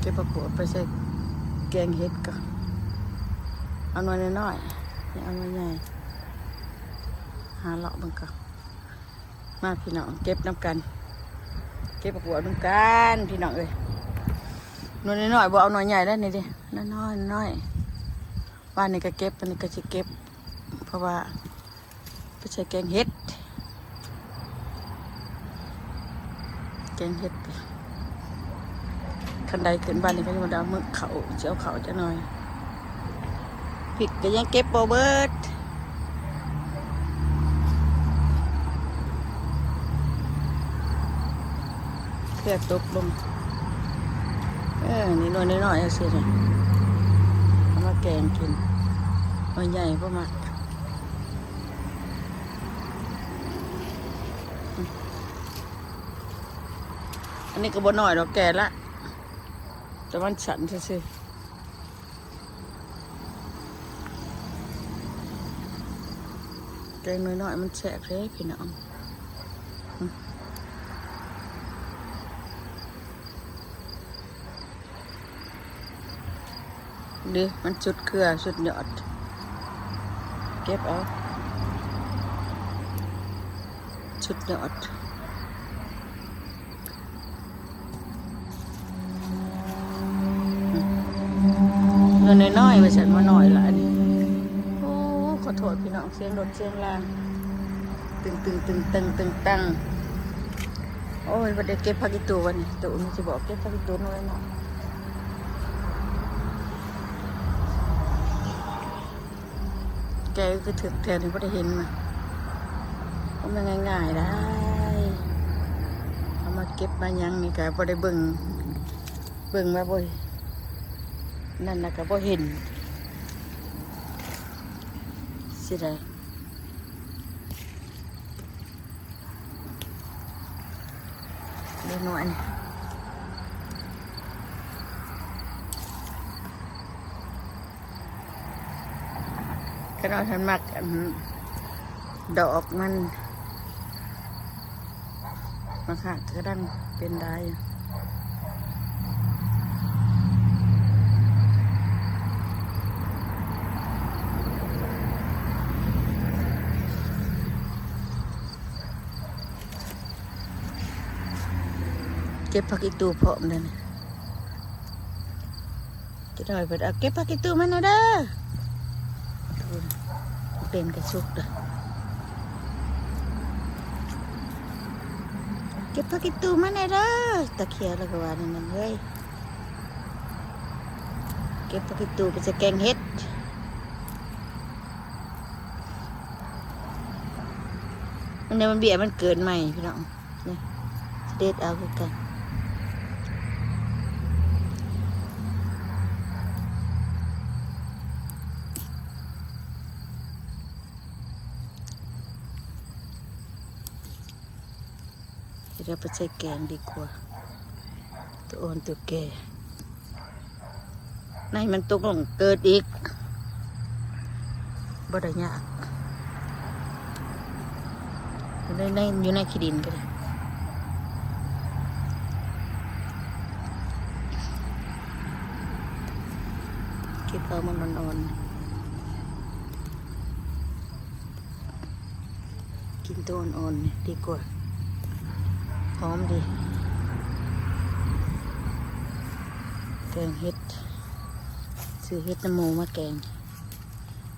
เก็บผักบัวไปใส่แกงเห็ดก่อนเอาหน่อยน้อยอย่าเอาหน่อยใหญ่หาเลาะเบังก่อนมาพี่น้องเก็บน้ำกัน เก็บผักบัวน้ำกันพี่น้องเอ้ยหน่อยน้อยๆบ่เอาหน่อยใหญ่ได้นี่ดิน้อยๆน้อยบ้านนี้ก็เก็บอันนี้ก็จะเก็บ เพราะว่าไปใส่แกงเห็ดแกงเห็ดไป คันใดขึ้นบ้านนี่ก็จะมาดาวมึกเขาเจียวเขาจะหน่อยผิดก็ยังเก็บโบเบิร์ดเพื่อตกลงเออนี่น้อยน้อยๆเอาสิเลยเอามาแกงกินมันใหญ่พวกมักอันนี้ก็บ่น้อยดอกแก่ละ แต่มันฉันซื่อๆแกงน้อยๆมันแสบเลยพี่น้องอืมดิมันสุดเครือสุดยอดเก็บเอาสุดยอด งินน้อยๆไปฉันมาหน่อยละอันนี้โอ้ขอโทษพี่น้องเสียงรถเสียงลางตึงตึงตึงตึงตึงตังโอ้ยวันเด็กเก็บผักอีตูวันนี้ตูนี่จะบอกเก็บผักอีตูน้อยหน่อยแกก็ถึกแทนที่ไม่ได้เห็นมาก็มันง่ายๆได้เอามาเก็บมายังนี่ก็ไม่ได้เบิ่งเบิ่งมาบ่อย นั่นนะก็บ่เห็นสิได้เล่นหน่อยก็เราทันมักดอกมันมาค่ะก็ดังเป็นได้ เก็บผักอีตูพร้อมเลยจะได้ไปเอาเก็บผักอีตูมาหน่อยเด้อเป็นกระชุกเด้อเก็บผักอีตูมาหน่อยเด้อตะเคียนแล้วก็ว่านั่นเฮ้ยเก็บผักอีตูไปจะแกงเห็ดอันนี้มันเบียมันเกินใหม่พี่น้องเนี่ยเด็ดเอาคือกัน เดี๋ยวเราไปใส่แกงดีกว่า ตัวอ่อนตัวแก่ในมันตกลงเกิดอีกบ่ได้ยากอยู่ในในอยู่ในขี้ดินก็ได้คิดว่ามันอ่อนๆกินตัวอ่อนๆนี่ดีกว่า หอมดีแกงเห็ดซื้อเห็ดน้ำมูมาแกง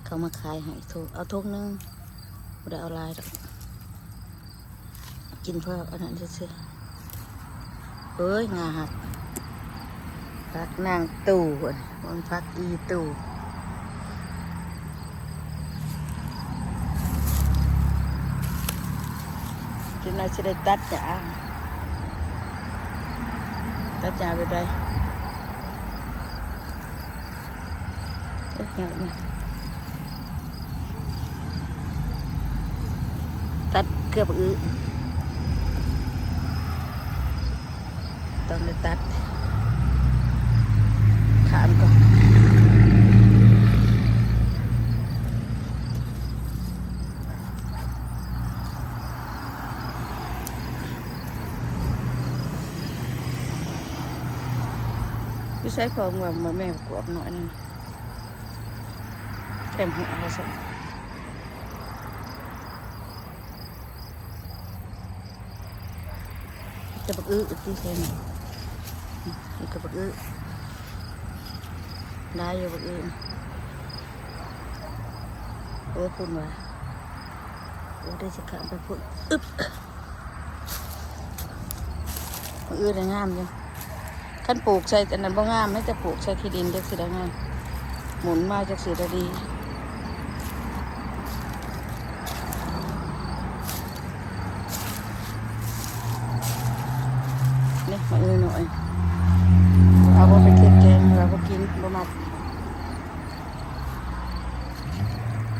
เขามาขายให้ทุกเอาทุกนึงไม่ได้เอาลายดอกกินเพื่ออันนั้นซื่อเอ้ยงาหักพักนางตู่พุ่นมันพักอีตู่กินอะไรจะได้ตัดจ้า ตัดจ้าไปได้เอ๊ะเนี่ยเนี่ยตัดเกือบอื้อต้องได้ตัดขามก่อน พี่ ใช้ของว่ามาแม่กวบหน่อยนึงเต็มหัวเลยสิจะบักอื้อที่เซนนี่ก็บักอื้อได้อยู่บักอื้อโอ้คุณว่าโอ้ได้จะขับไปพุ่นอึ๊บบักอื้อได้งามอยู่ ขั้นปลูกใส่อันนั้นบ่งามไม่แต่ปลูกใส่ที่ดินจักสิได้งามหมุนมาจักสิได้ดีนี่มาเอือหน่อย เอาไปเค็ดแกงเราก็กินบ่มัก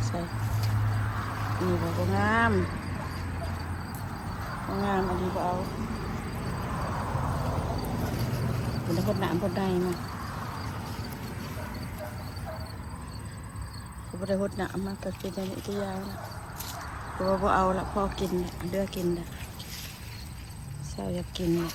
ใส่นี่บ่บ่งามบ่งามอันนี้บ่เอา เป็นคนน้ำคนใดมาเขาไม่ได้หดน้ำมันก็เป็นอย่างนี้ที่ยาวนะเพราะว่าเอาละพ่อกินเดือกินนะเช้าอยากกินนะ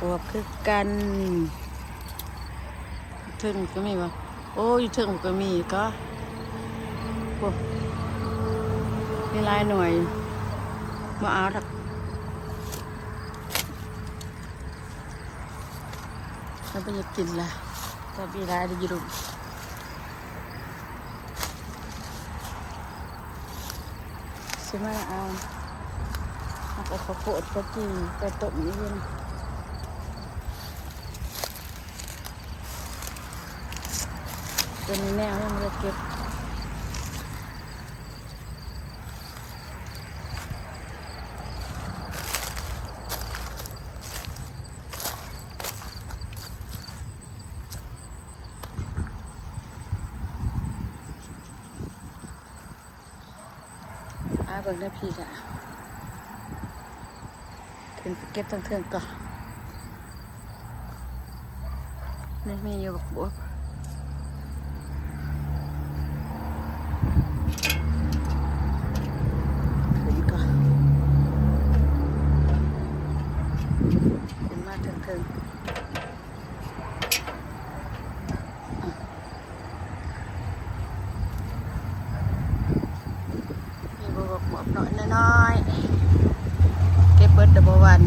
มาปวบคือกันถึงก็มีวะโอ้ยถึงก็มีก็โอ้มีลายหน่วยมาเอาทักเราไปอยากกินละก็มีหลายได้อยินใช่ไหมเอาเอาข้าวโพดไปกินไปต้มนี่เย็น ตัวนี้แมวยังไม่ได้เก็บอาเบิ่งได้พี่จ้ะถึงเก็บทั้งเทืองก่อนนี่มีอยู่บักบวบ ถึงมีบวกบวกหน่อยน้อยเก็บเบิดเดบวัน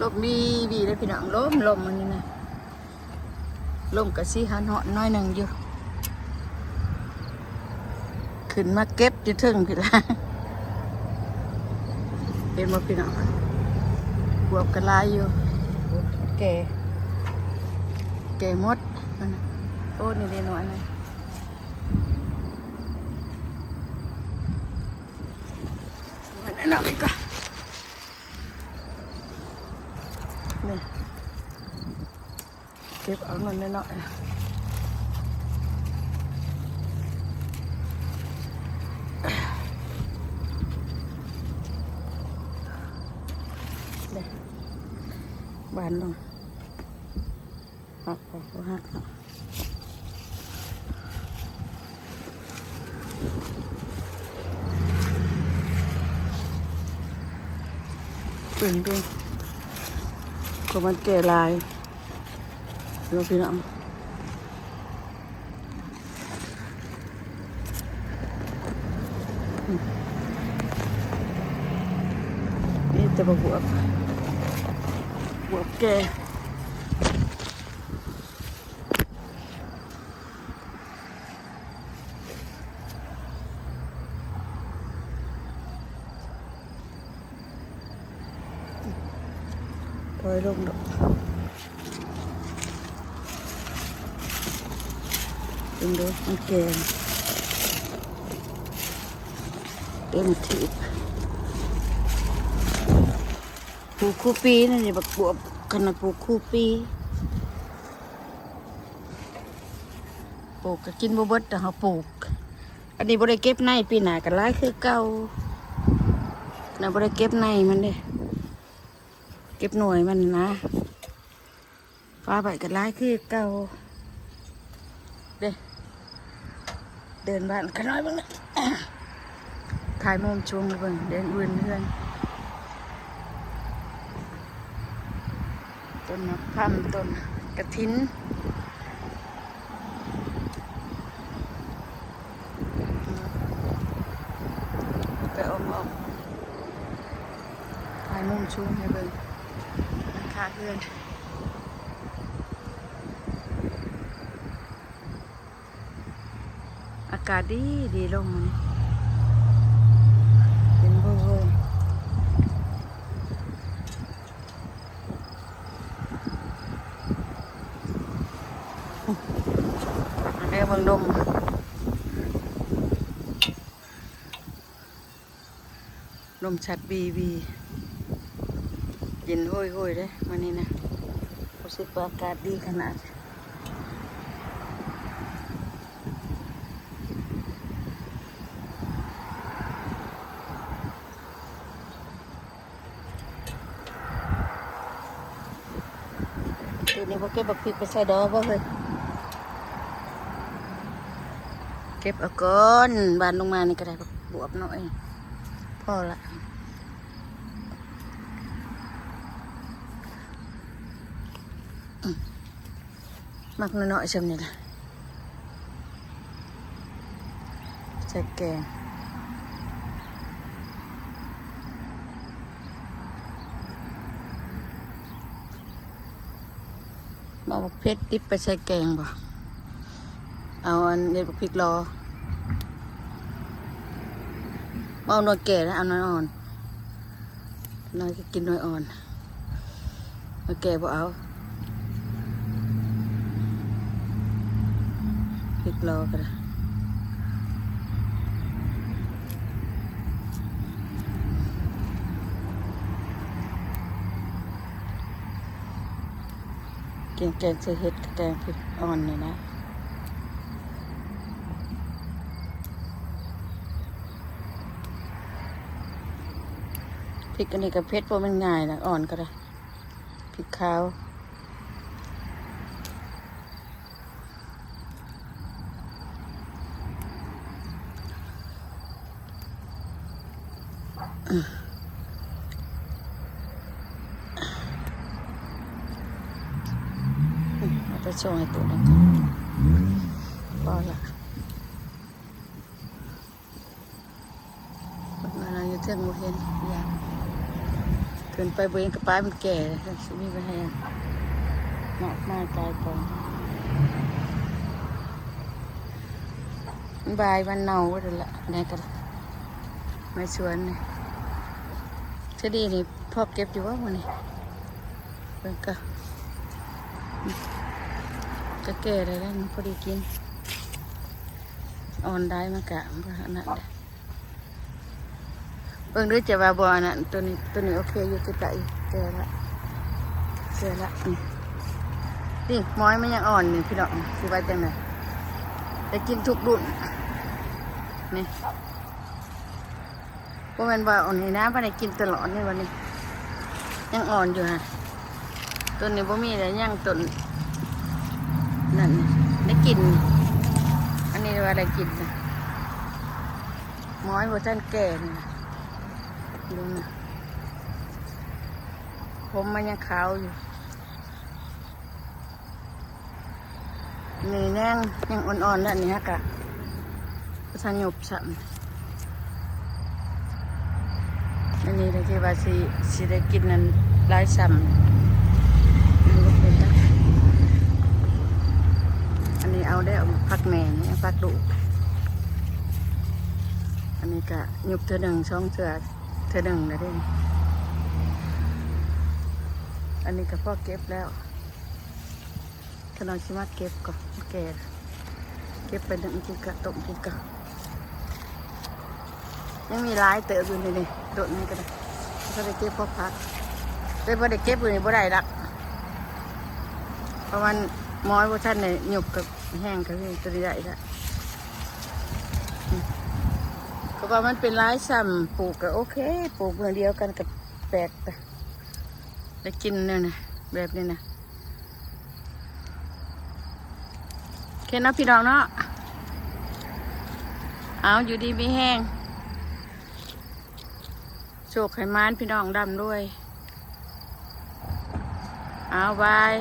ลมบีบีเลยพี่น้องลมลมมันนี่นะลมกระซีหันหาะน้อยหนึ่งอยู่ ขึ้นมาเก็บอยู่ถึงพี่ละเห็นมาพี่น้องบวบกระลายอยู่แก่แก่หมดนั่นน่ะโอ้นี่เด็น้อยนะมันนั่นอีกก่อนนี่เก็บเอาเงินน้อยๆนะเด้บานลงหักออกหักเนาะเปิ่งด้วยก็มันแก่ลายเราพี่น้องนี่จะบวก ถอยลงดอกเปลูกคู่ปีนั่นนี่บักบวบขนาดปลูกคู่ปีปลูกก็กินบ่เบิดแต่เฮาปลูก อันนี้บ่ได้เก็บในปีหน้าก็หลายคือเก่าน่ะบ่ได้เก็บในมันเด้เก็บหน่วยมันนะฟ้าใบก็หลายคือเก่าเด้เดินบ้านขน้อยบิ่งนะถ่ายมุมช่วงเบิ่งเดินอื่นเพื่อน นมะพร้าต้นกระถินไปอมอมถ่ายมุมชูงให้เบิ่งหลังคาเพื่อนอากาศดีดีลงเป็นเบิ่งเบิ่งอันนี้เบิ่งดม ล มชัดบีบีเย็นห้อยห้อยเลยมันนี่นะรู้สึกว่าอากาศดีขนาดทีนี้พอเก็บบักพริกไปใส่ดอกบ่เฮ้ยเก็บเอาก่อนบานลงมานี่ก็ได้บักบวบหน่อย พอละมักน้อยๆชมนี่ละใส่แกงบักเพชรดิบไปใส่แกงบ่เอาอันเด็ดบักพริกรอ เอาหน่อยแก่แล้วเอาหน่อยอ่อนหน่อยก็กินหน่อยอ่อนหน่อยแก่บ่เอาพริกรอก็ได้แกงแกงใส่เห็ดกับแกงพริกอ่อนเนี่ยนะ พริกอันนี้กับเพชรเพราะมันง่ายนะอ่อนก็ได้พริกขาวเอาไปส่งให้ตัวนั้นก่อนพอละมาอยู่เทิงบ่เห็นอย่าก เกินไปเบงกระป้ายมันแก่เลยสิมีไปให้หนักมากตายก่อนบายวันเน่าก็เดี๋ยวละไหนกันมาสวนนี่ชะดีนี่พ่อเก็บอยู่ว่าวันนี้เบิ่งก็จะแก่เลยแล้วมันพอดีกินอ่อนได้มากะมันก็ขนาดนั้น เบิ่งดูจะว่าบ่อันนั้นตัวนี้ตัวนี้โอเคอยู่ตัวใจเจอละเจอละนี่หมอยมันยังอ่อนนี่พี่น้องคือว่าจังไงได้กินทุกรุ่นนี่พวกมันว่าอ่อนนี่นะบ่ได้กินตลอดนี่วันนี้ ยังอ่อนอยู่ฮะตัวนี้บ่มีแต่ยังต้นนั่นนี่ได้กิน อันนี้ว่าได้กินนะหมอยบ่ทันแก่นี่ นะดูนะผมมันยังขาวอยู่นี่แน่งยังอ่อนๆแล้วนี่ฮะกะสัญญบสัมอันนี้เลยที่ว่าสิสิได้กินนั้นหลายสัมอันนี้เอาได้เอาพักแม่นี่พักดุอันนี้ก็หยุบเธอหนึ่งช่องเถื่อ ธอหนึ่งนะเด้นอันนี้ก็พ่อเก็บแล้วกำลังชิมาเก็บก่อนแกเก็บไปหนึ่งกิกะตกกิกะยังมีหลายเต๋ออยู่นี่นี่โดดนี่ก็ได้ก็ได้เก็บพอพักได้พอได้เก็บอยู่นี่บ่ได้รักเพราะมันหมอยพวกท่านเนี่ยหยุบกับแห้งก็คือตัวใหญ่ละ อืมก็ว่ามันเป็นไร้ซ้ำปลูกก็โอเค ปลูกเมือเดียวกันกับแปลกแต่ได้กินเนี่ยนะแบบนี้นะโอเคนะพี่น้องเนาะเอาอยู่ดีไม่แห้งโชคไขมานพี่น้องดำด้วย เอาบาย